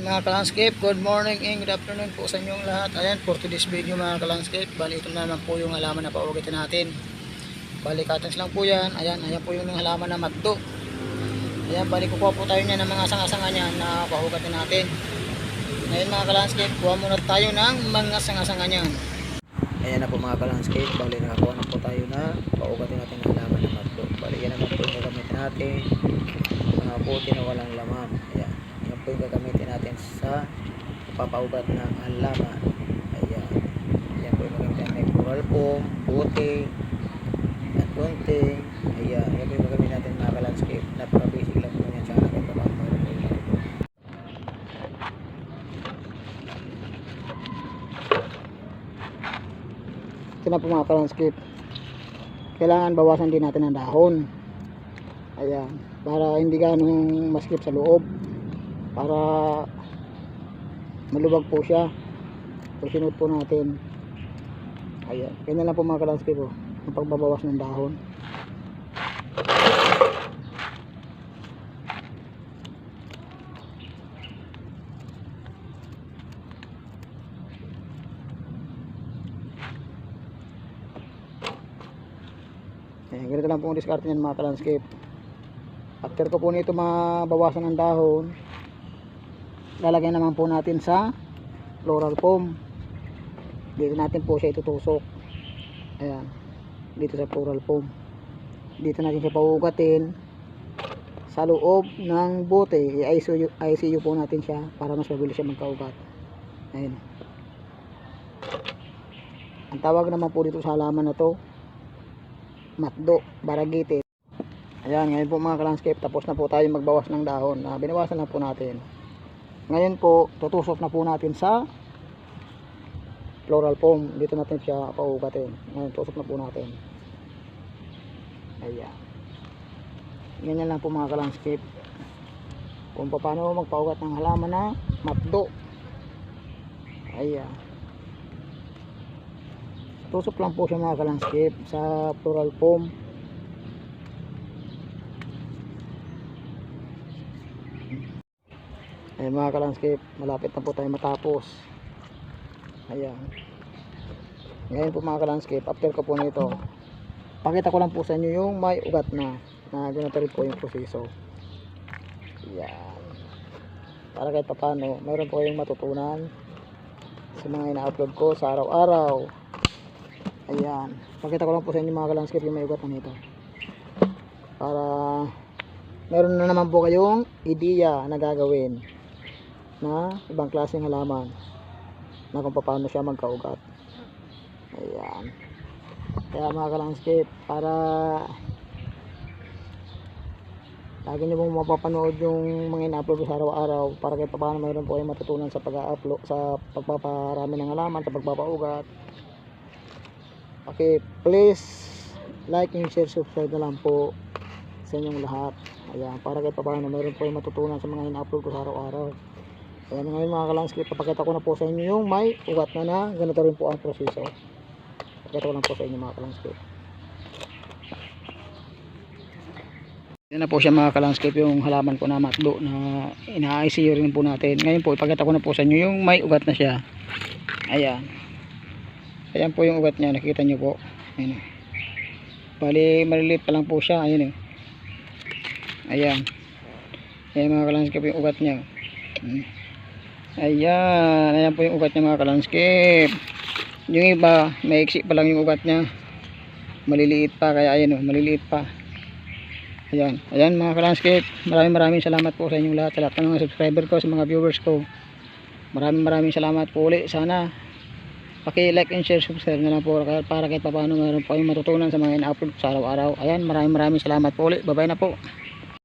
Mga kalandscape, good morning and good afternoon po sa inyong lahat. Ayan, for today's video mga kalandscape, bali ito na naman po yung halaman na paugatin natin. Bali cuttings lang po yan. Ayan, ayan po yung halaman na matdo. Ayan, bali kukuha po tayo niya ng mga sanga-sanga niya na paugatin natin. Ngayon mga kalandscape, kuha muna tayo ng mga sanga-sanga niyan. Ayan na po mga kalandscape, bali nakakuha na po tayo na paugatin natin ng halaman na matdo. Bali yan naman po yung gagamitin natin. Mga puti na walang laman. Ayan. Yan po yung gagamitin natin sa papaugat ng halaman. Ayan. Yan po yung gagamitin natin. Coral foam, puti, at gunting. Ayan. Yan po yung gagamitin natin mga ka-landscape. Napaka-basic lang po yan. Tsaka nakita pa po yung ito. Ito na po mga ka-landscape. Kailangan bawasan din natin ang dahon. Ayan. Para hindi ganong maskip sa loob para malubag po siya. So sinut po natin. Ayan. Ganyan lang po mga kalandscape po ang pagbabawas ng dahon. Ayan ganito lang po ang diskarte niyan mga kalandscape. After ko po nito mabawasan ng dahon lalagyan naman po natin sa floral foam. Dito natin po siya itutusok. Ayan. Dito sa floral foam. Dito natin siya paugatin sa loob ng bote. i-ICU, ICU po natin siya para mas mabilis siya magkaugat. Ayan. Ang tawag naman po dito sa halaman na to matdo baragite. Ayan, ngayon po mga ka-landscape, tapos na po tayo magbawas ng dahon. na binawasan na po natin. Ngayon po, tutusok na po natin sa floral foam. Dito natin siya paugatin. Ngayon, tusok na po natin. Ayan. Ganyan lang po mga ka-landscape. Kung paano magpaugat ng halaman na matdo. Ayan. Tusok lang po siya mga ka-landscape sa floral foam. Ayan mga ka-landscape, malapit na po tayo matapos. Ayan. Ngayon po mga ka-landscape, after ko po nito, pakita ko lang po sa inyo yung may ugat na, na ganito rin po yung proseso. Ayan. Para kahit papano, mayroon po kayong matutunan sa mga ina-upload ko sa araw-araw. Ayan. Pakita ko lang po sa inyo mga ka-landscape yung may ugat na nito. Para meron na naman po kayong ideya na gagawin na ibang klaseng halaman na kung paano siya magkaugat. Ayan. Kaya mga ka-landscape para lagi nyo pong mapapanood yung mga ina-upload ko sa araw-araw para kahit paano mayroon po kayong matutunan sa pag-upload sa pagpaparami ng halaman sa pagpapaugat. Okay please like and share subscribe na lang po sa inyong lahat. Ayan para kahit paano mayroon po kayong matutunan sa mga ina-upload ko sa araw-araw Ayan ngayon mga kalanskip, papakita ko na po sa inyo yung may ugat na na, ganito rin po ang proseso. Pakita ko lang po sa inyo mga kalanskip. Yan na po siya mga kalanskip yung halaman ko na matlo na ina-ICU rin po natin. Ngayon po, ipakita ko na po sa inyo yung may ugat na siya. Ayan. Ayan po yung ugat niya, nakita nyo po. Ayan. Bali, maliliit pa lang po siya. Ayan eh. Ayan. Ayan mga kalanskip yung ugat niya. Hmm. Ayan, ayan po yung ugat niya mga kalanskip. Yung iba, maiksi pa lang yung ugat niya. Maliliit pa, kaya ayan o, maliliit pa. Ayan, ayan mga kalanskip. Maraming maraming salamat po sa inyong lahat, sa lahat ng mga subscriber ko, sa mga viewers ko. Maraming maraming salamat po ulit. Sana, paki-like and share, subscribe na lang po para, kahit paano meron po kayong matutunan sa mga ina-upload ko sa araw-araw. Ayan, maraming maraming salamat po ulit. Bye-bye na po.